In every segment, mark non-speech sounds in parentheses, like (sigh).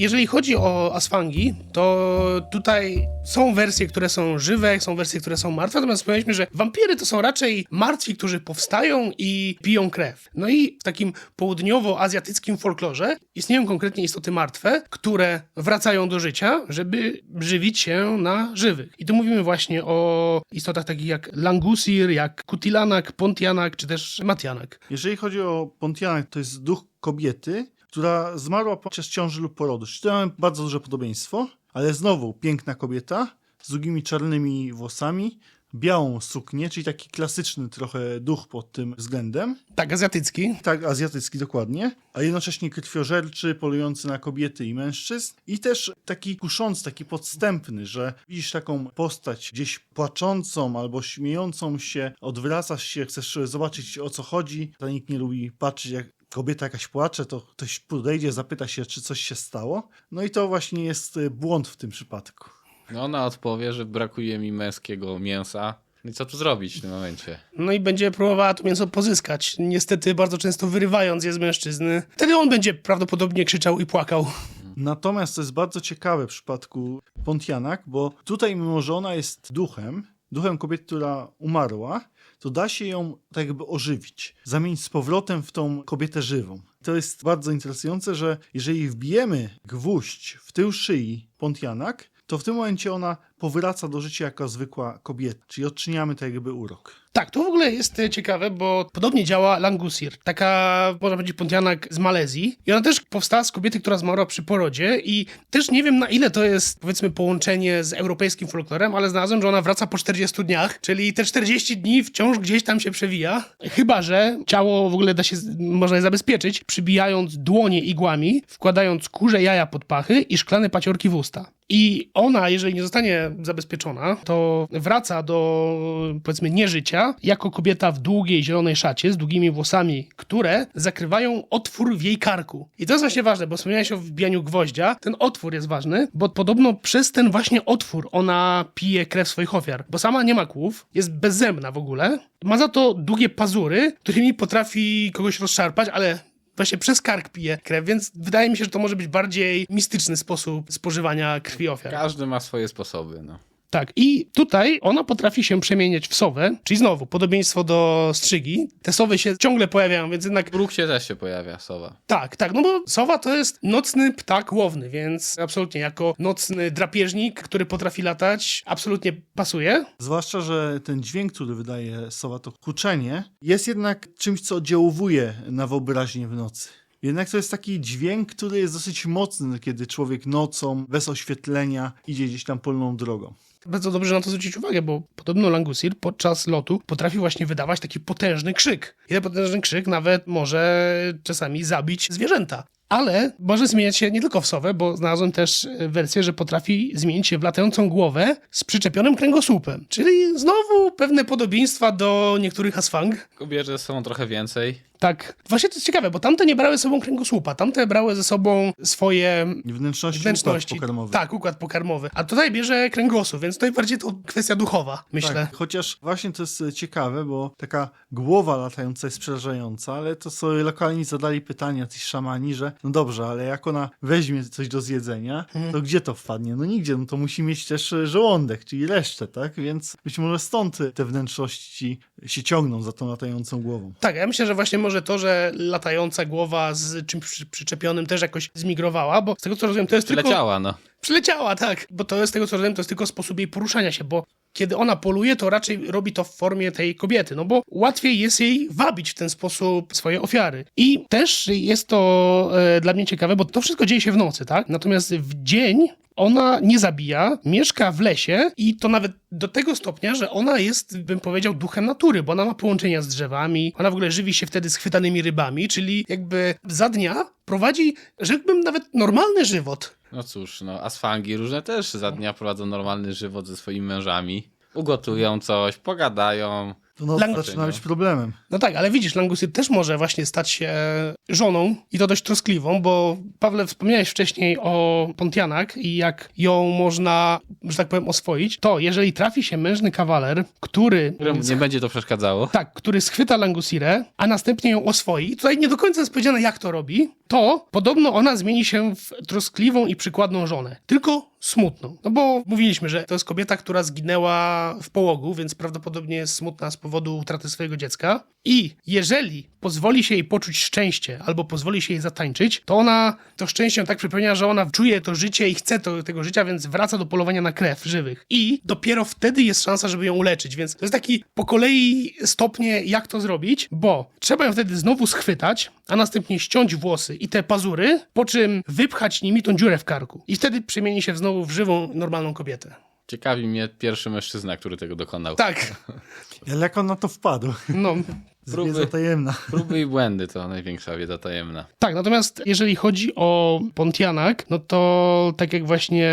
Jeżeli chodzi o asfangi, to tutaj są wersje, które są żywe, są wersje, które są martwe, natomiast wspomnieliśmy, że wampiry to są raczej martwi, którzy powstają i piją krew. No i w takim południowo-azjatyckim folklorze istnieją konkretnie istoty martwe, które wracają do życia, żeby żywić się na żywych. I tu mówimy właśnie o istotach takich jak langusir, jak kutilanak, pontianak, czy też matianak. Jeżeli chodzi o Pontianak, to jest duch kobiety, która zmarła podczas ciąży lub porodu. Czyli to mamy bardzo duże podobieństwo, ale znowu piękna kobieta z długimi czarnymi włosami, białą suknię, czyli taki klasyczny trochę duch pod tym względem. Tak, azjatycki. Tak, azjatycki dokładnie, a jednocześnie krwiożerczy, polujący na kobiety i mężczyzn i też taki kuszący, taki podstępny, że widzisz taką postać gdzieś płaczącą albo śmiejącą się, odwracasz się, chcesz zobaczyć o co chodzi, a nikt nie lubi patrzeć jak kobieta jakaś płacze, to ktoś podejdzie, zapyta się, czy coś się stało. No i to właśnie jest y, błąd w tym przypadku. No ona odpowie, że brakuje mi męskiego mięsa. No i co tu zrobić w tym momencie? No i będzie próbowała to mięso pozyskać. Niestety bardzo często wyrywając je z mężczyzny. Wtedy on będzie prawdopodobnie krzyczał i płakał. Natomiast to jest bardzo ciekawe w przypadku Pontianak, bo tutaj mimo, że ona jest duchem, duchem kobiety, która umarła, to da się ją tak jakby ożywić, zamienić z powrotem w tą kobietę żywą. To jest bardzo interesujące, że jeżeli wbijemy gwóźdź w tył szyi Pontianak, to w tym momencie ona powraca do życia jako zwykła kobieta, czyli odczyniamy tak jakby urok. Tak, to w ogóle jest e, ciekawe, bo podobnie działa Langusir, taka, można powiedzieć, pontianak z Malezji. I ona też powstała z kobiety, która zmarła przy porodzie i też nie wiem na ile to jest, powiedzmy, połączenie z europejskim folklorem, ale znalazłem, że ona wraca po 40 dniach, czyli te 40 dni wciąż gdzieś tam się przewija. Chyba, że ciało w ogóle da się, można je zabezpieczyć, przybijając dłonie igłami, wkładając kurze jaja pod pachy i szklane paciorki w usta. I ona, jeżeli nie zostanie zabezpieczona, to wraca do, powiedzmy, nieżycia, jako kobieta w długiej zielonej szacie z długimi włosami, które zakrywają otwór w jej karku. I to jest właśnie ważne, bo wspomniałeś o wbijaniu gwoździa. Ten otwór jest ważny, bo podobno przez ten właśnie otwór ona pije krew swoich ofiar, bo sama nie ma kłów, jest bezzębna w ogóle, ma za to długie pazury, którymi potrafi kogoś rozszarpać, ale właśnie przez kark pije krew, więc wydaje mi się, że to może być bardziej mistyczny sposób spożywania krwi ofiar. Każdy ma swoje sposoby, no. Tak, i tutaj ona potrafi się przemieniać w sowę, czyli znowu podobieństwo do strzygi. Te sowy się ciągle pojawiają, więc jednak W Bruksie też się pojawia sowa. tak, tak, no bo sowa to jest nocny ptak łowny, więc absolutnie jako nocny drapieżnik, który potrafi latać, absolutnie pasuje. Zwłaszcza, że ten dźwięk, który wydaje sowa, to huczenie, jest jednak czymś, co oddziałuje na wyobraźnię w nocy. Jednak to jest taki dźwięk, który jest dosyć mocny, kiedy człowiek nocą, bez oświetlenia, idzie gdzieś tam polną drogą. Bardzo dobrze na to zwrócić uwagę, bo podobno Langusir podczas lotu potrafi właśnie wydawać taki potężny krzyk. I ten potężny krzyk nawet może czasami zabić zwierzęta. Ale może zmieniać się nie tylko w sowę, bo znalazłem też wersję, że potrafi zmienić się w latającą głowę z przyczepionym kręgosłupem. Czyli znowu pewne podobieństwa do niektórych asfang. Kobiety są trochę więcej. Tak, właśnie to jest ciekawe, bo tamte nie brały ze sobą kręgosłupa, tamte brały ze sobą swoje Wnętrzności, wnętrzności. układ pokarmowy. Tak, układ pokarmowy. A tutaj bierze kręgosłup, więc to bardziej to kwestia duchowa, myślę. Tak, chociaż właśnie to jest e, ciekawe, bo taka głowa latająca jest przerażająca, ale to sobie lokalni zadali pytania, ci szamani, że no dobrze, ale jak ona weźmie coś do zjedzenia, Mhm. to gdzie to wpadnie? No nigdzie, no to musi mieć też e, żołądek, czyli resztę, tak? Więc być może stąd te wnętrzności się ciągną za tą latającą głową. Tak, ja myślę, że właśnie może to, że latająca głowa z czymś przy, przyczepionym też jakoś zmigrowała, bo z tego co rozumiem, to jest tylko... Przyleciała, no. Przyleciała, tak. Bo to jest tego co rozumiem, to jest tylko sposób jej poruszania się, bo kiedy ona poluje, to raczej robi to w formie tej kobiety, no bo łatwiej jest jej wabić w ten sposób swoje ofiary. I też jest to e, dla mnie ciekawe, bo to wszystko dzieje się w nocy, tak? Natomiast w dzień ona nie zabija, mieszka w lesie i to nawet do tego stopnia, że ona jest, bym powiedział, duchem natury, bo ona ma połączenia z drzewami, ona w ogóle żywi się wtedy schwytanymi rybami, czyli jakby za dnia prowadzi, rzekłbym, nawet normalny żywot. No cóż, no, asfangi różne też za dnia prowadzą normalny żywot ze swoimi mężami. Ugotują coś, pogadają, To no, Lang- zaczyna być problemem. No tak, ale widzisz, Langusir też może właśnie stać się żoną i to dość troskliwą, bo Pawle, wspomniałeś wcześniej o Pontianak i jak ją można, że tak powiem, oswoić, to jeżeli trafi się mężny kawaler, który... Któremu nie będzie to przeszkadzało. Tak, który schwyta Langusirę, a następnie ją oswoi. I tutaj nie do końca jest powiedziane, jak to robi. To podobno ona zmieni się w troskliwą i przykładną żonę. Tylko smutną. No bo mówiliśmy, że to jest kobieta, która zginęła w połogu, więc prawdopodobnie jest smutna z powodu utraty swojego dziecka. I jeżeli pozwoli się jej poczuć szczęście, albo pozwoli się jej zatańczyć, to ona to szczęście tak przypełnia, że ona czuje to życie i chce to, tego życia, więc wraca do polowania na krew żywych. I dopiero wtedy jest szansa, żeby ją uleczyć. Więc to jest taki po kolei stopnie, jak to zrobić, bo trzeba ją wtedy znowu schwytać, a następnie ściąć włosy i te pazury, po czym wypchać nimi tą dziurę w karku. I wtedy przemieni się znowu w żywą, normalną kobietę. Ciekawi mnie pierwszy mężczyzna, który tego dokonał. Tak, (laughs) Ale jak on na to wpadł? no. (laughs) Wiedza Próby. tajemna. (laughs) Próby i błędy to największa wiedza tajemna. Tak, natomiast jeżeli chodzi o Pontianak, no to tak jak właśnie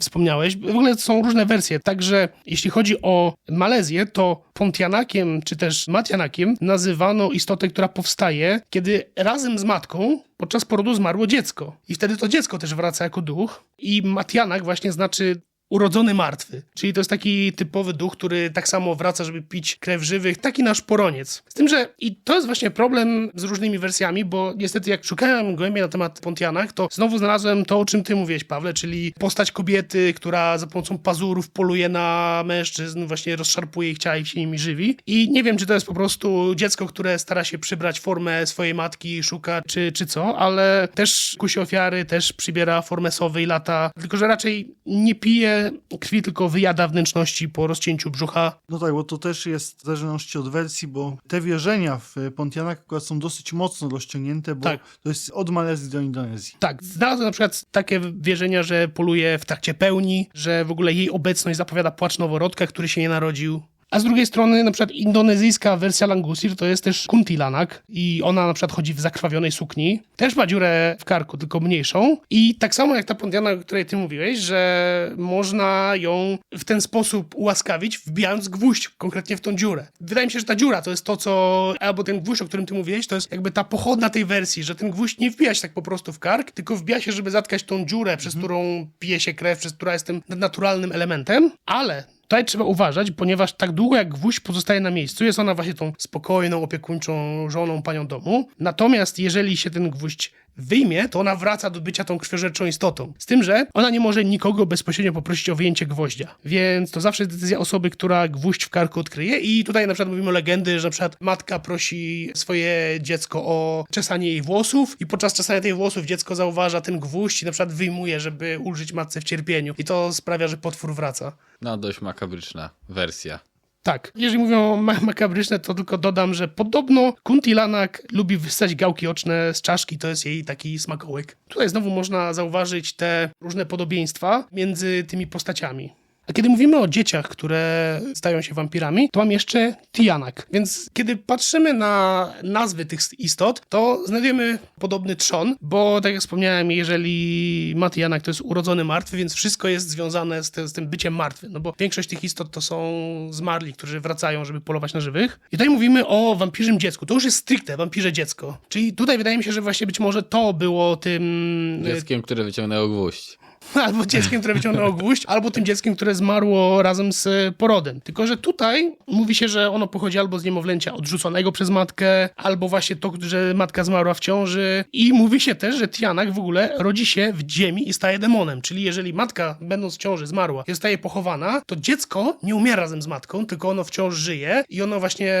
wspomniałeś, w ogóle są różne wersje. Także jeśli chodzi o Malezję, to Pontianakiem czy też Matianakiem nazywano istotę, która powstaje, kiedy razem z matką podczas porodu zmarło dziecko. I wtedy to dziecko też wraca jako duch. I Matianak właśnie znaczy urodzony martwy. Czyli to jest taki typowy duch, który tak samo wraca, żeby pić krew żywych, taki nasz poroniec. Z tym, że i to jest właśnie problem z różnymi wersjami, bo niestety jak szukałem głębiej na temat Pontianak, to znowu znalazłem to, o czym ty mówiłeś, Pawle, czyli postać kobiety, która za pomocą pazurów poluje na mężczyzn, właśnie rozszarpuje ich ciała i się nimi żywi. I nie wiem, czy to jest po prostu dziecko, które stara się przybrać formę swojej matki, szuka, czy, czy co, ale też kusi ofiary, też przybiera formę sowy i lata, tylko że raczej nie pije krwi, tylko wyjada wnętrzności po rozcięciu brzucha. No tak, bo to też jest w zależności od wersji, bo te wierzenia w Pontianak akurat są dosyć mocno rozciągnięte, bo Tak. to jest od Malezji do Indonezji. Tak, znalazłem na przykład takie wierzenia, że poluje w trakcie pełni, że w ogóle jej obecność zapowiada płacz noworodka, który się nie narodził. A z drugiej strony, na przykład indonezyjska wersja Langusir to jest też kuntilanak i ona na przykład chodzi w zakrwawionej sukni. Też ma dziurę w karku, tylko mniejszą. I tak samo jak ta pontiana, o której ty mówiłeś, że można ją w ten sposób ułaskawić, wbijając gwóźdź konkretnie w tą dziurę. Wydaje mi się, że ta dziura to jest to, co... Albo ten gwóźdź, o którym ty mówiłeś, to jest jakby ta pochodna tej wersji, że ten gwóźdź nie wbija się tak po prostu w kark, tylko wbija się, żeby zatkać tą dziurę, przez którą pije się krew, przez która jest tym naturalnym elementem, ale Tutaj trzeba uważać, ponieważ tak długo jak gwóźdź pozostaje na miejscu, jest ona właśnie tą spokojną, opiekuńczą żoną, panią domu. Natomiast jeżeli się ten gwóźdź wyjmie, to ona wraca do bycia tą krwiożerczą istotą. Z tym, że ona nie może nikogo bezpośrednio poprosić o wyjęcie gwoździa. Więc to zawsze jest decyzja osoby, która gwóźdź w karku odkryje i tutaj na przykład mówimy o legendy, że na przykład matka prosi swoje dziecko o czesanie jej włosów i podczas czesania tych włosów dziecko zauważa ten gwóźdź i na przykład wyjmuje, żeby ulżyć matce w cierpieniu. I to sprawia, że potwór wraca. No, dość makabryczna wersja. Tak. Jeżeli mówią o ma- makabryczne, to tylko dodam, że podobno Kuntilanak lubi wystać gałki oczne z czaszki, to jest jej taki smakołyk. Tutaj znowu można zauważyć te różne podobieństwa między tymi postaciami. A kiedy mówimy o dzieciach, które stają się wampirami, to mam jeszcze Tianak. Więc kiedy patrzymy na nazwy tych istot, to znajdujemy podobny trzon, bo tak jak wspomniałem, jeżeli Matianak to jest urodzony martwy, więc wszystko jest związane z, te, z tym byciem martwym, no bo większość tych istot to są zmarli, którzy wracają, żeby polować na żywych. I tutaj mówimy o wampirzym dziecku. To już jest stricte wampirze dziecko. Czyli tutaj wydaje mi się, że właśnie być może to było tym... Dzieckiem, które wyciągnęło gwóźdź. (laughs) Albo dzieckiem, które wyciągnęło gwóźdź, albo tym dzieckiem, które zmarło razem z porodem. Tylko, że tutaj mówi się, że ono pochodzi albo z niemowlęcia odrzuconego przez matkę, albo właśnie to, że matka zmarła w ciąży. I mówi się też, że Tianak w ogóle rodzi się w ziemi i staje demonem. Czyli jeżeli matka, będąc w ciąży, zmarła i zostaje pochowana, to dziecko nie umiera razem z matką, tylko ono wciąż żyje i ono właśnie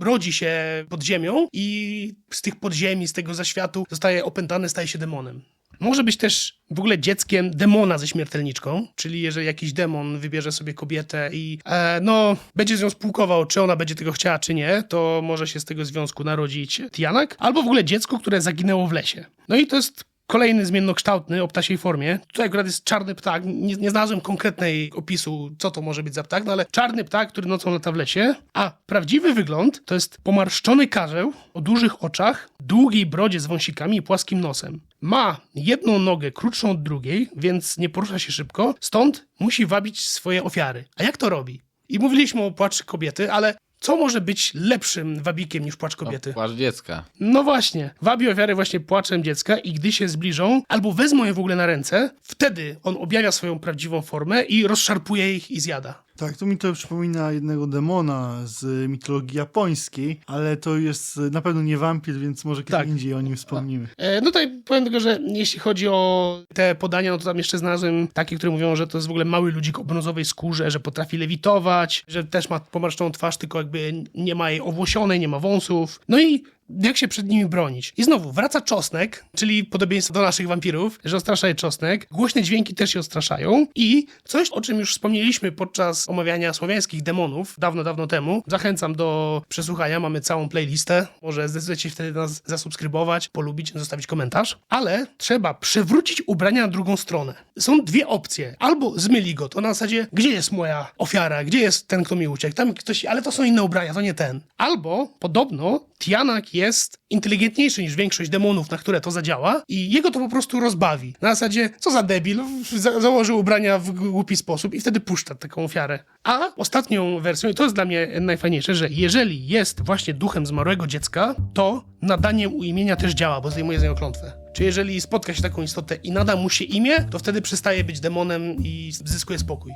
rodzi się pod ziemią i z tych podziemi, z tego zaświatu zostaje opętane, staje się demonem. Może być też w ogóle dzieckiem demona ze śmiertelniczką, czyli jeżeli jakiś demon wybierze sobie kobietę i e, no, będzie z nią spółkował, czy ona będzie tego chciała, czy nie, to może się z tego związku narodzić Tianak, albo w ogóle dziecko, które zaginęło w lesie. No i to jest kolejny zmiennokształtny o ptasiej formie. Tutaj akurat jest czarny ptak. Nie, nie znalazłem konkretnej opisu, co to może być za ptak, no ale czarny ptak, który nocą lata w lesie. A prawdziwy wygląd to jest pomarszczony karzeł o dużych oczach, długiej brodzie z wąsikami i płaskim nosem. Ma jedną nogę krótszą od drugiej, więc nie porusza się szybko, stąd musi wabić swoje ofiary. A jak to robi? I mówiliśmy o płaczy kobiety, ale Co może być lepszym wabikiem niż płacz No, kobiety? płacz dziecka. No właśnie, wabi ofiary właśnie płaczem dziecka i gdy się zbliżą, albo wezmą je w ogóle na ręce, wtedy on objawia swoją prawdziwą formę i rozszarpuje ich i zjada. Tak, to mi to przypomina jednego demona z mitologii japońskiej, ale to jest na pewno nie wampir, więc może kiedy Tak. indziej o nim wspomnimy. E, no tutaj powiem tylko, że jeśli chodzi o te podania, no to tam jeszcze znalazłem takie, które mówią, że to jest w ogóle mały ludzik o brązowej skórze, że potrafi lewitować, że też ma pomarszczoną twarz, tylko jakby nie ma jej owłosionej, nie ma wąsów. No i jak się przed nimi bronić? I znowu wraca czosnek, czyli podobieństwo do naszych wampirów, że odstrasza je czosnek. Głośne dźwięki też się odstraszają. I coś, o czym już wspomnieliśmy podczas omawiania słowiańskich demonów dawno, dawno temu. Zachęcam do przesłuchania, mamy całą playlistę. Może zdecydujecie wtedy nas zasubskrybować, polubić, zostawić komentarz. Ale trzeba przewrócić ubrania na drugą stronę. Są dwie opcje. Albo zmyli go, to na zasadzie, gdzie jest moja ofiara, gdzie jest ten, kto mi uciekł? Tam ktoś, ale to są inne ubrania, to nie ten. Albo podobno Tianak jest inteligentniejszy niż większość demonów, na które to zadziała i jego to po prostu rozbawi. Na zasadzie, co za debil, za założył ubrania w głupi sposób i wtedy puszcza taką ofiarę. A ostatnią wersją, i to jest dla mnie najfajniejsze, że jeżeli jest właśnie duchem zmarłego dziecka, to nadanie mu imienia też działa, bo zdejmuje z niego klątwę. Czy jeżeli spotka się taką istotę i nada mu się imię, to wtedy przestaje być demonem i zyskuje spokój.